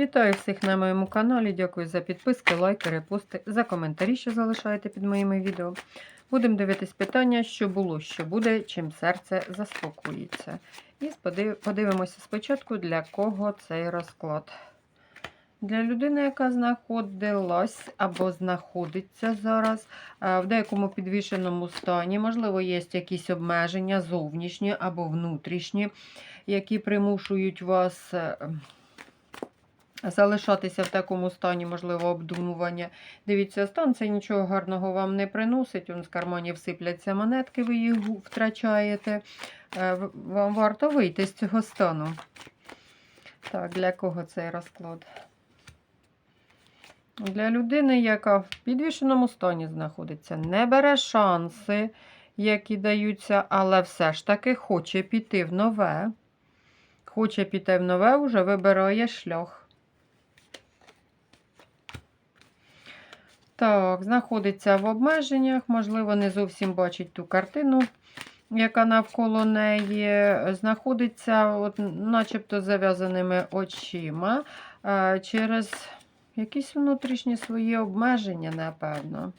Вітаю всіх на моєму каналі. Дякую за підписки, лайки, репости, за коментарі, що залишаєте під моїми відео. Будемо дивитись питання, що було, що буде, чим серце заспокоїться. І подивимося спочатку, для кого цей розклад. Для людини, яка знаходилась або знаходиться зараз е, в деякому підвішеному стані, можливо, є якісь обмеження зовнішні або внутрішні, які примушують вас е, залишатися в такому стані, можливо, обдумування. Дивіться, стан це нічого гарного вам не приносить. Он з карманів сипляться монетки, ви їх втрачаєте. Е, Вам варто вийти з цього стану. Так, для кого цей розклад? Для людини, яка в підвішеному стані знаходиться, не бере шанси, які даються, але все ж таки хоче піти в нове. Хоче піти в нове, вже вибирає шлях. Так, знаходиться в обмеженнях, можливо, не зовсім бачить ту картину, яка навколо неї. Знаходиться, от, начебто, зав'язаними очима е, через якісь внутрішні свої обмеження, напевно.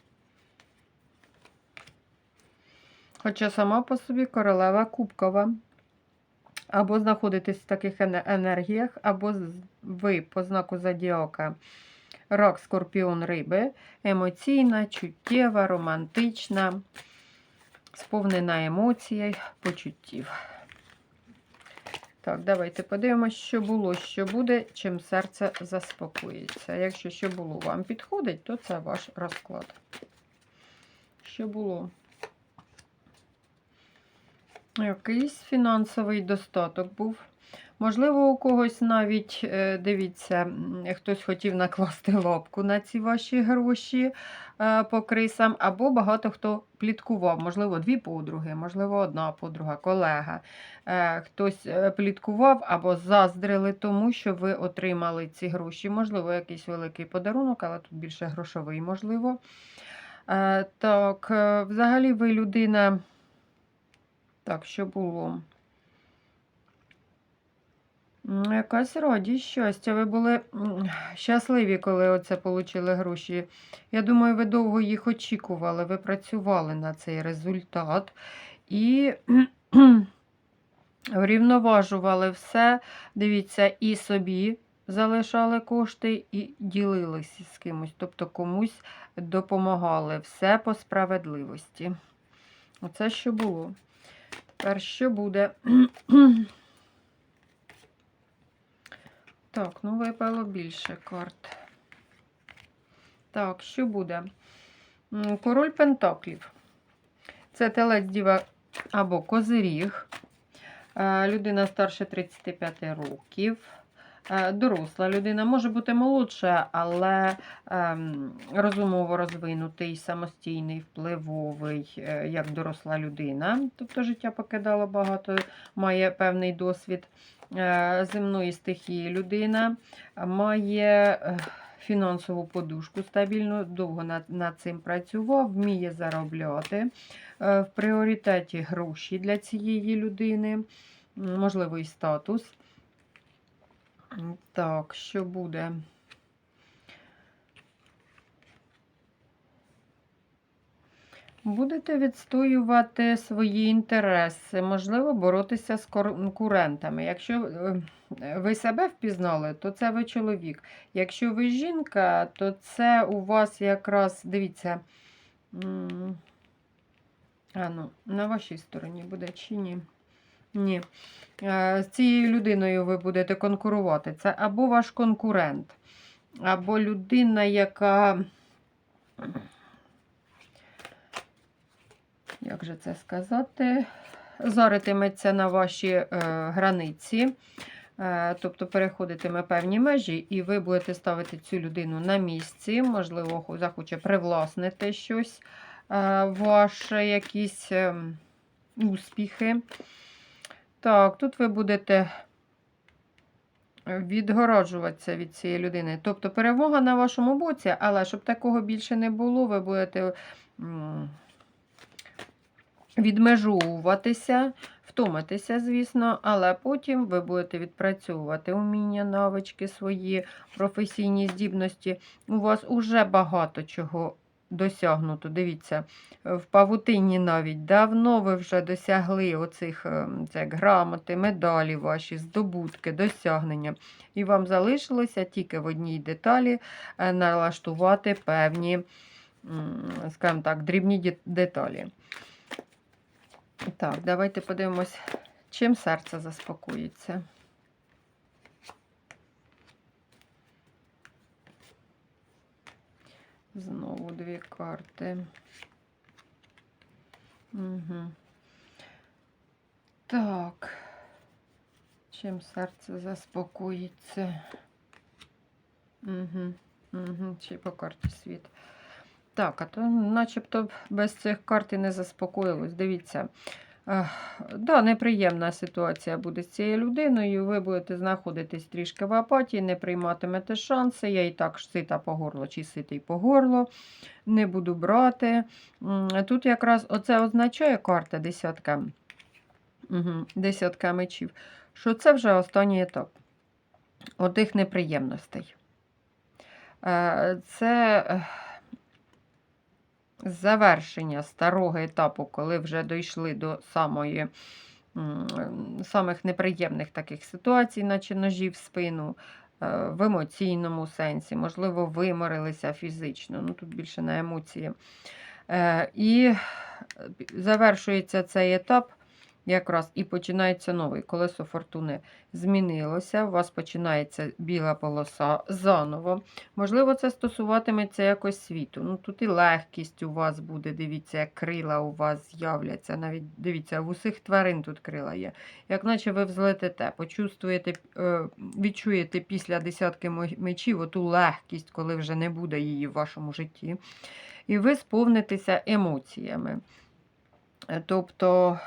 Хоча сама по собі королева кубкова. Або знаходитесь в таких енергіях, або ви по знаку Зодіака рак, скорпіон, риби, емоційна, чуттєва, романтична, сповнена емоцій, почуттів. Так, давайте подивимось, що було, що буде, чим серце заспокоїться. Якщо що було вам підходить, то це ваш розклад. Що було? Якийсь фінансовий достаток був. Можливо, у когось навіть, е, дивіться, хтось хотів накласти лапку на ці ваші гроші е, по крисам, або багато хто пліткував, можливо, дві подруги, можливо, одна подруга, колега. Е, Хтось пліткував або заздрили тому, що ви отримали ці гроші. Можливо, якийсь великий подарунок, але тут більше грошовий, можливо. Так, взагалі ви людина. Так, що було? Якась радість, щастя. Ви були щасливі, коли оце отримали гроші. Я думаю, ви довго їх очікували, ви працювали на цей результат і врівноважували все. Дивіться, і собі залишали кошти, і ділилися з кимось, тобто комусь допомагали. Все по справедливості. Оце що було. Тепер що буде? Так, ну випало більше карт. Так, що буде? Король Пентаклів. Це телець діва або козиріг. Е, Людина старше 35 років. Е, Доросла людина може бути молодша, але ем, розумово розвинутий, самостійний, впливовий, е, як доросла людина. Тобто життя покидало багато, має певний досвід земної стихії людина, має е, фінансову подушку стабільну, довго над, над цим працював, вміє заробляти. Е, В пріоритеті гроші для цієї людини, можливий статус. Так, що буде? Будете відстоювати свої інтереси, можливо, боротися з конкурентами. Якщо е, ви себе впізнали, то це ви чоловік. Якщо ви жінка, то це у вас якраз, дивіться, а ну, на вашій стороні буде чи ні? Ні. Е, З цією людиною ви будете конкурувати. Це або ваш конкурент, або людина, яка. Як же це сказати? Заритиметься на ваші е, границі, е, тобто переходитиме певні межі, і ви будете ставити цю людину на місці, можливо, захоче привласнити щось, е, ваші якісь е, успіхи. Так, тут ви будете відгороджуватися від цієї людини. Тобто перемога на вашому боці, але щоб такого більше не було, ви будете відмежовуватися в втомитеся, звісно, але потім ви будете відпрацьовувати уміння, навички свої, професійні здібності. У вас уже багато чого досягнуто. Дивіться, в павутині навіть давно ви вже досягли оцих ем, це, грамоти, медалі ваші, здобутки, досягнення. І вам залишилося тільки в одній деталі е, налаштувати певні, скажімо так, дрібні деталі. Так, давайте подивимось, чим серце заспокоїться. Знову дві карти. Угу. Так. Чим серце заспокоїться? Угу. Угу. Чи по карті світ. Так, а то начебто без цих карт і не заспокоїлось. Дивіться. Да, неприємна ситуація буде з цією людиною. Ви будете знаходитись трішки в апатії, не прийматимете шанси. Я і так сита по горло чи ситий по горло. Не буду брати. Тут якраз оце означає карта десятка, угу, десятка мечів, що це вже останній етап отих неприємностей. Е, Це завершення старого етапу, коли вже дійшли до самої, самих неприємних таких ситуацій, наче ножі в спину, е, в емоційному сенсі, можливо, виморилися фізично. Ну, тут більше на емоції. Е, І завершується цей етап. Якраз і починається новий. Колесо фортуни змінилося, у вас починається біла полоса заново. Можливо, це стосуватиметься якось світу. Ну, Тут і легкість у вас буде, дивіться, як крила у вас з'являться. Навіть дивіться, в усіх тварин тут крила є. Як наче ви взлетите, почувствуєте, е, відчуєте після десятки мечів оту легкість, коли вже не буде її в вашому житті. І ви сповнитеся емоціями. Е, Тобто.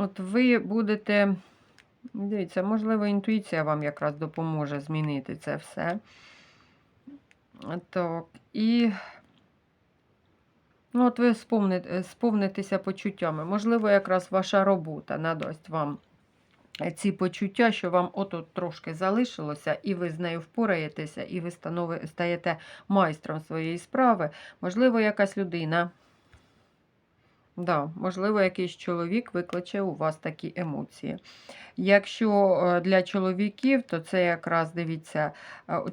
От ви будете, дивіться, можливо, інтуїція вам якраз допоможе змінити це все. Так, і ну, от ви сповните, сповнитеся почуттями. Можливо, якраз ваша робота надасть вам ці почуття, що вам от трошки залишилося, і ви з нею впораєтеся, і ви стаєте майстром своєї справи. Можливо, якась людина. Да, можливо, якийсь чоловік викличе у вас такі емоції. Якщо е, для чоловіків, то це якраз дивіться,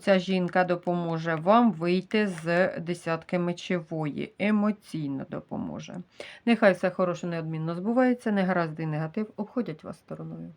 ця жінка допоможе вам вийти з десятки мечевої, емоційно допоможе. Нехай все хороше неодмінно збувається, негаразди і негатив обходять вас стороною.